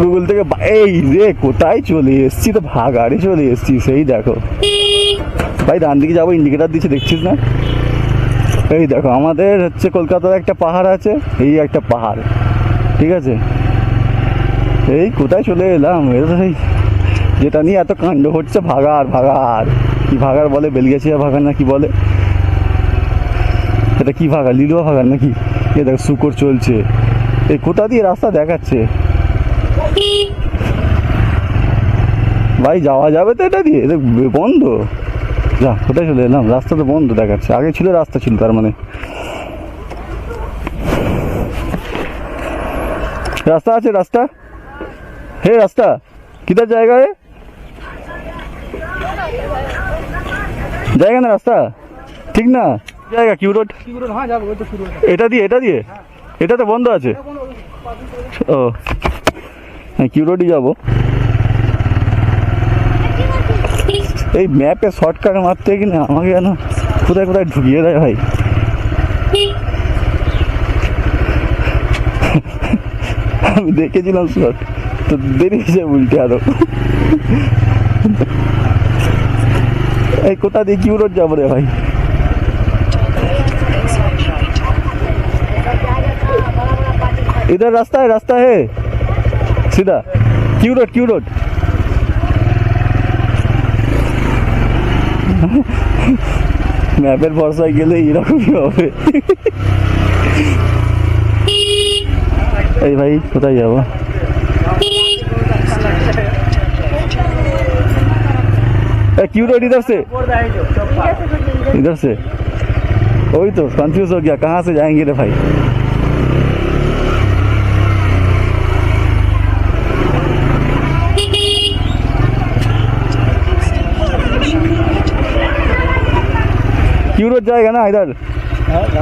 Google থেকে এই রে, কোথায় চলে এসছি? তো ভাগাড়ে চলে এসছি, সেই দেখো। ভাই, ডান দিকে যাব ইন্ডিকেটার দিচ্ছে, দেখছিস না? এই দেখো, আমাদের হচ্ছে কলকাতার একটা পাহাড় আছে, এই একটা পাহাড়, ঠিক আছে? এই কোথায় চলে এলাম? এটা সেই, যেটা নিয়ে এত কাণ্ড হচ্ছে ভাগার ভাগার কি ভাগার বলে, বেলগেছিয়া ভাগার না কি বলে? এটা কি ভাগার লিলুয়া ভাগার নাকি এ দেখো, শুকর চলছে। এই কোথা দিয়ে রাস্তা দেখাচ্ছে? ভাই যাওয়া যাবে তো এটা দিয়ে। এটা বন্ধ। যা কোথায় চলে এলাম? রাস্তা তো বন্ধ দেখাচ্ছে। আগে ছিল রাস্তা ছিল তার মানে। রাস্তা আছে রাস্তা। হে রাস্তা। কিধার জায়গা है জায়গা না রাস্তা? ঠিক না? জায়গা কিউ রোড? হ্যাঁ যাব ওই তো শুরু এটা দিয়ে এটা দিয়ে? এটা তো বন্ধ আছে। ও। হ্যাঁ কিউ রোডই যাবো এই ম্যাপে শর্টকাট মারতে কিনা আমাকে যেন কোথায় কোথায় ঢুকিয়ে দেয় ভাই আমি দেখেছিলাম শর্ট তো দেরি হয়েছে উল্টে আরো এই কোথা দিয়ে কিউ রোড যাবো রে ভাই इधर रास्ता है रास्ता है सीधा क्यू रोड क्यू रोड ম্যাপের ভরসায় গেলে এরকমই হবে এই ভাই কোথায় যাবো क्यू रोड इधर से इधर से वही तो कंफ्यूज हो गया कहाँ से जाएंगे रे भाई क्यू रोड जाएगा ना इधर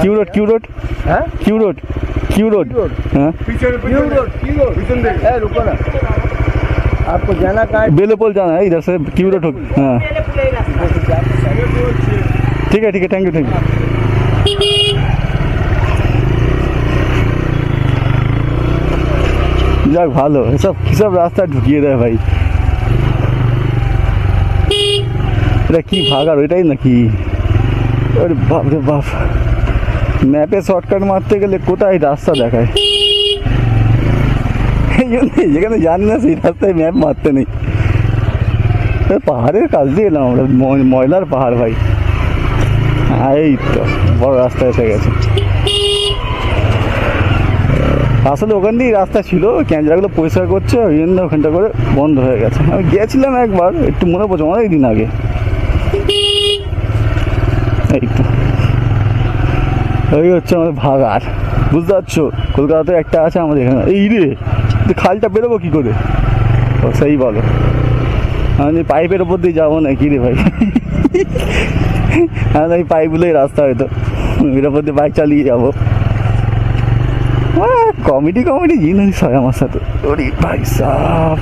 क्यू रोड क्यू रोड हाँ क्यू रोड क्यू रोड हाँ क्यू रोड क्यू रोड ए रुको ना आपको जाना कहाँ है बेलेपोल जाना है इधर से क्यू रोड हो हाँ ठीक है ठीक है थैंक यू थैंक यू যাক ভালো এসব কিসব রাস্তা ঢুকিয়ে দেয় ভাই এটা কি ভাগার ওইটাই নাকি ওরে বাপ রে বাপ। ম্যাপে শর্টকাট মারতে গেলে কোথায় রাস্তা দেখায়? যেখানে জানি না সেই রাস্তায় ম্যাপ মারতে নেই। পাহাড়ের কাছ দিয়ে এলাম আমরা ময়লার পাহাড় ভাই। এই তো, বড় রাস্তা এসে গেছে। আসলে ওখান দিয়েই রাস্তা ছিল, ক্যামেরাগুলো পরিষ্কার করছে, ওই জন্য ওখানটা করে বন্ধ হয়ে গেছে। আমি গিয়েছিলাম একবার, একটু মনে পড়ছে অনেক দিন আগে। এই তো ওই হচ্ছে আমাদের ভাগার বুঝতে পারছ? কলকাতাতে একটা আছে আমাদের এখানে। এই রে খালটা বেরোবো কী করে? ও, সেই বলো। আমি পাইপের ওপর দিয়ে যাব না, কি রে ভাই? হ্যাঁ ওই পাইপগুলোই রাস্তা হয়তো। এর ওপর দিয়ে বাইক চালিয়ে যাব। কমেডি কমেডি জিনিস হয় আমার সাথে। ওরে ভাই সাহ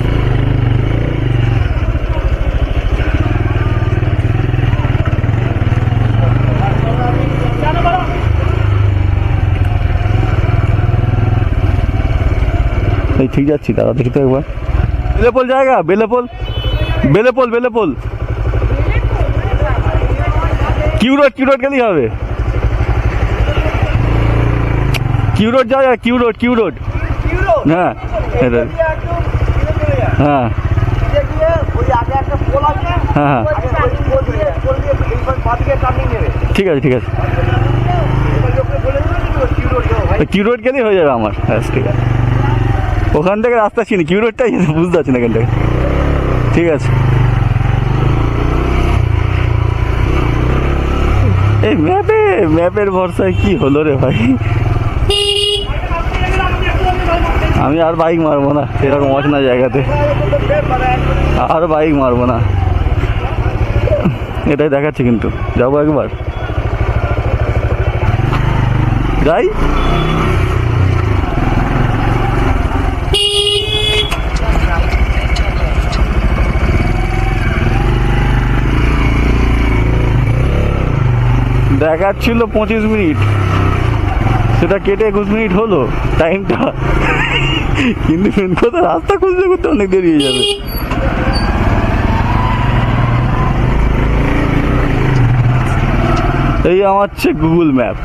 এই ঠিক যাচ্ছি, দাদা দেখি তো একবার। বেলেপোল জায়গা, Belepol Belepol Belepol. Q road Q road গেলেই হবে। কিউ রোড জায়গা কিউ রোড কিউ রোড। হ্যাঁ হ্যাঁ। হ্যাঁ হ্যাঁ। ঠিক আছে ঠিক আছে। কিউ রোড গেলেই হয়ে যাবে আমার। হ্যাঁ ঠিক আছে। ওখান থেকে রাস্তা চিনি কিউ রোডটাই বুঝতে পারছি না এখান ঠিক আছে। এই ম্যাপে, ম্যাপের ভরসায় কি হলো রে ভাই? আমি আর বাইক মারবো না, এরকম অচেনা জায়গাতে। আর বাইক মারবো না। এটাই দেখাচ্ছে কিন্তু। যাব একবার। যাই। দেখাচ্ছিল পঁচিশ মিনিট। সেটা কেটে একুশ মিনিট হলো টাইমটা কিন্তু রাস্তা খুঁজতে খুঁজতে অনেক দেরি হয়ে যাবে। এই আমার হচ্ছে গুগল ম্যাপ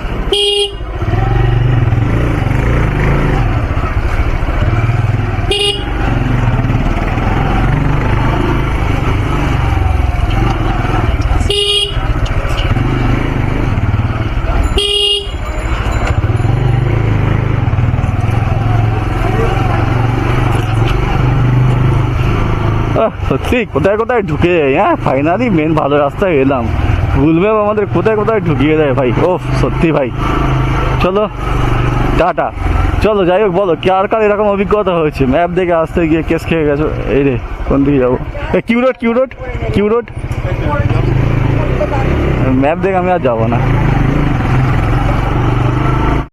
সত্যি, কোথায় কোথায় ঢুকে যাই হ্যাঁ? ফাইনালি মেন ভালো রাস্তায় এলাম। ম্যাপ আমাদের কোথায় কোথায় ঢুকিয়ে দেয় ভাই? ও সত্যি ভাই। চলো, টাটা। চলো, যাই হোক, বলো, কার কার এরকম অভিজ্ঞতা হয়েছে? ম্যাপ দেখে আসতে গিয়ে কেস খেয়ে গেছো? এই রে, কোন দিকে যাব? Q road Q road Q road map দেখে আমি আর যাব না।